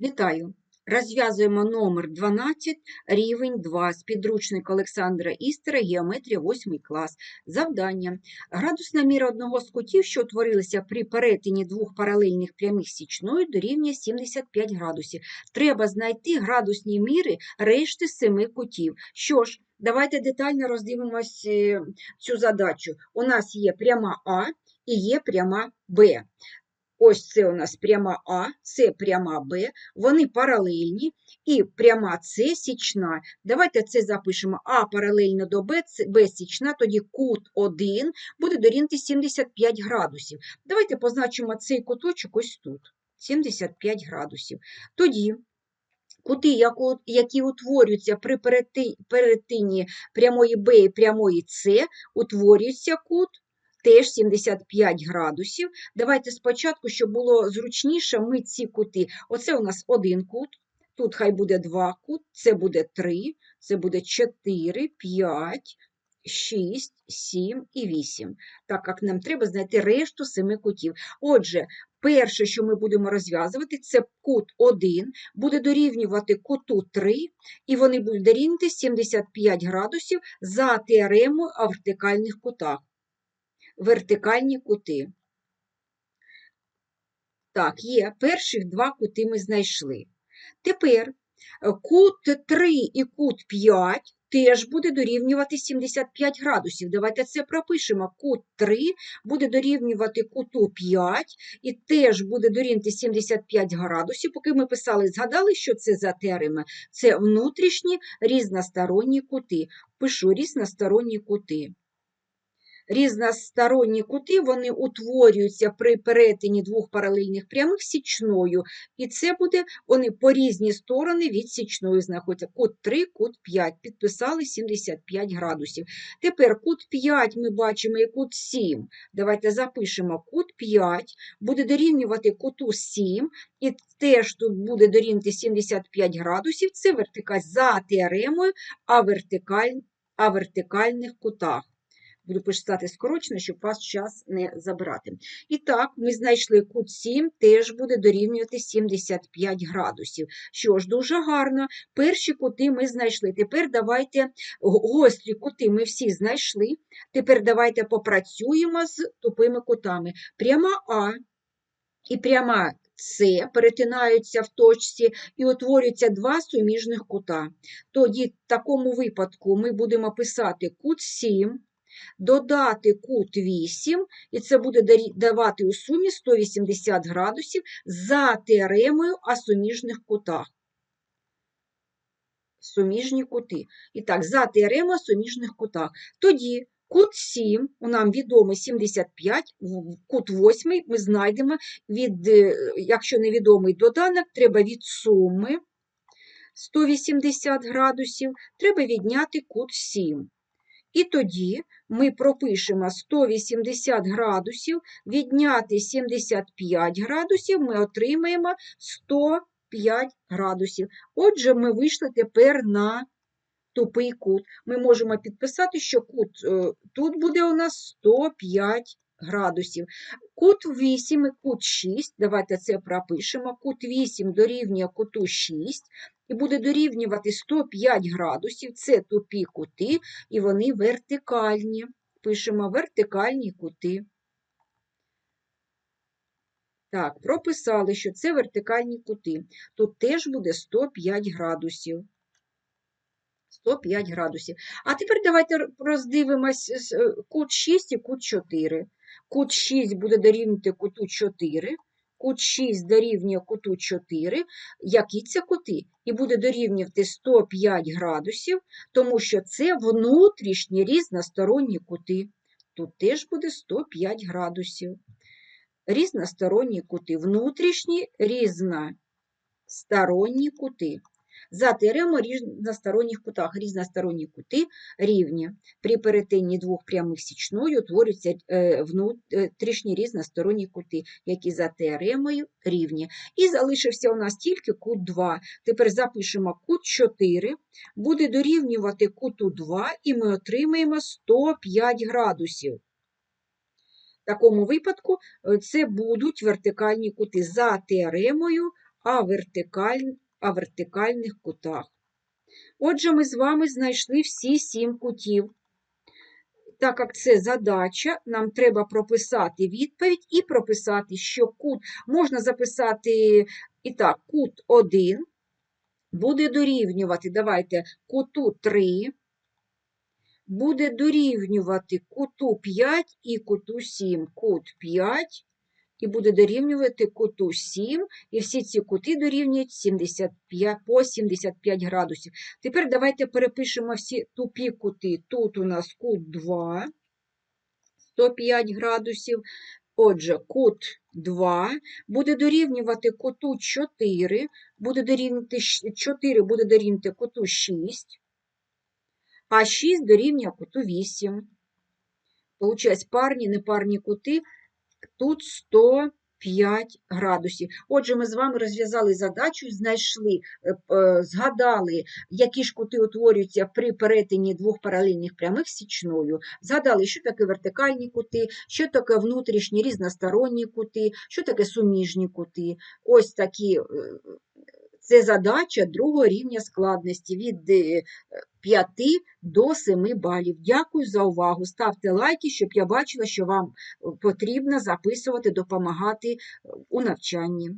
Вітаю! Розв'язуємо номер 12, рівень 2 з підручника Олександра Істера «Геометрія 8 клас». Завдання. Градусна міра одного з кутів, що утворилися при перетині двох паралельних прямих січною, дорівнює 75 градусів. Треба знайти градусні міри решти семи кутів. Що ж, давайте детально роздивимось е, цю задачу. У нас є пряма А і є пряма Б. Ось це у нас пряма А, це пряма Б, вони паралельні, і пряма С січна. Давайте це запишемо. А паралельно до Б, Б січна, тоді кут 1 буде дорівнювати 75 градусів. Давайте позначимо цей куточок ось тут, 75 градусів. Тоді кути, які утворюються при перетині прямої Б і прямої С, утворюється кут теж 75 градусів. Давайте спочатку, щоб було зручніше, ми ці кути. Оце у нас один кут, тут хай буде два кут, це буде три, це буде 4, 5, 6, 7 і 8. Так як нам треба знайти решту семи кутів. Отже, перше, що ми будемо розв'язувати, це кут 1 буде дорівнювати куту 3, і вони будуть дорівнювати 75 градусів за теоремою о вертикальних кутах вертикальні кути. Так, є. Перших два кути ми знайшли. Тепер е, кут 3 і кут 5 теж буде дорівнювати 75 градусів. Давайте це пропишемо. Кут 3 буде дорівнювати куту 5 і теж буде дорівнювати 75 градусів. Поки ми писали, згадали, що це за теорема? Це внутрішні різносторонні кути. Пишу різносторонні кути. Різносторонні кути вони утворюються при перетині двох паралельних прямих січною, і це буде вони по різні сторони від січної знаходяться. Кут 3, кут 5. Підписали 75 градусів. Тепер кут 5 ми бачимо і кут 7. Давайте запишемо кут 5 буде дорівнювати куту 7, і теж тут буде дорівнювати 75 градусів. Це вертикаль за теоремою, а вертикаль, а вертикальних кутах. Буду писати скорочено, щоб вас час не забрати. І так, ми знайшли кут 7, теж буде дорівнювати 75 градусів. Що ж, дуже гарно. Перші кути ми знайшли. Тепер давайте гострі кути ми всі знайшли. Тепер давайте попрацюємо з тупими кутами. Пряма А і пряма С перетинаються в точці і утворюються два суміжних кута. Тоді в такому випадку ми будемо писати кут 7, додати кут 8, і це буде давати у сумі 180 градусів за теоремою о суміжних кутах. Суміжні кути. І так, за теоремою о суміжних кутах. Тоді кут 7, у нам відомий 75, кут 8 ми знайдемо від, е, якщо невідомий доданок, треба від суми 180 градусів, треба відняти кут 7. І тоді ми пропишемо 180 градусів, відняти 75 градусів, ми отримаємо 105 градусів. Отже, ми вийшли тепер на тупий кут. Ми можемо підписати, що кут е, тут буде у нас 105 градусів. Кут 8 і кут 6, давайте це пропишемо. Кут 8 дорівнює куту 6 і буде дорівнювати 105 градусів. Це тупі кути, і вони вертикальні. Пишемо вертикальні кути. Так, прописали, що це вертикальні кути. Тут теж буде 105 градусів. 105 градусів. А тепер давайте роздивимось е, кут 6 і кут 4. Кут 6 буде дорівнювати куту 4, кут 6 дорівнює куту 4. Які це кути? І буде дорівнювати 105 градусів, тому що це внутрішні різносторонні кути. Тут теж буде 105 градусів. Різносторонні кути. Внутрішні різносторонні кути. За теоремою різносторонніх кутах. Різносторонні кути рівні. При перетині двох прямих січною утворюються е, внутрішні різносторонні кути, які за теоремою рівні. І залишився у нас тільки кут 2. Тепер запишемо кут 4, буде дорівнювати куту 2, і ми отримаємо 105 градусів. В такому випадку е, це будуть вертикальні кути за теоремою а, вертикаль... а вертикальних кутах. Отже, ми з вами знайшли всі сім кутів. Так як це задача, нам треба прописати відповідь і прописати, що кут можна записати і так, кут 1 буде дорівнювати, давайте, куту 3, буде дорівнювати куту 5 і куту 7. Кут 5 і буде дорівнювати куту 7, і всі ці кути дорівнюють 75, по 75 градусів. Тепер давайте перепишемо всі тупі кути. Тут у нас кут 2, 105 градусів. Отже, кут 2 буде дорівнювати куту 4, буде дорівнювати 4 буде дорівнювати куту 6, а 6 дорівнює куту 8. Получається, парні, непарні кути тут 105 градусів. Отже, ми з вами розв'язали задачу, знайшли, е, е, згадали, які ж кути утворюються при перетині двох паралельних прямих січною. Згадали, що таке вертикальні кути, що таке внутрішні різносторонні кути, що таке суміжні кути. Ось такі. Е, Це задача другого рівня складності від е, 5 до 7 балів. Дякую за увагу. Ставте лайки, щоб я бачила, що вам е, потрібно записувати, допомагати е, у навчанні.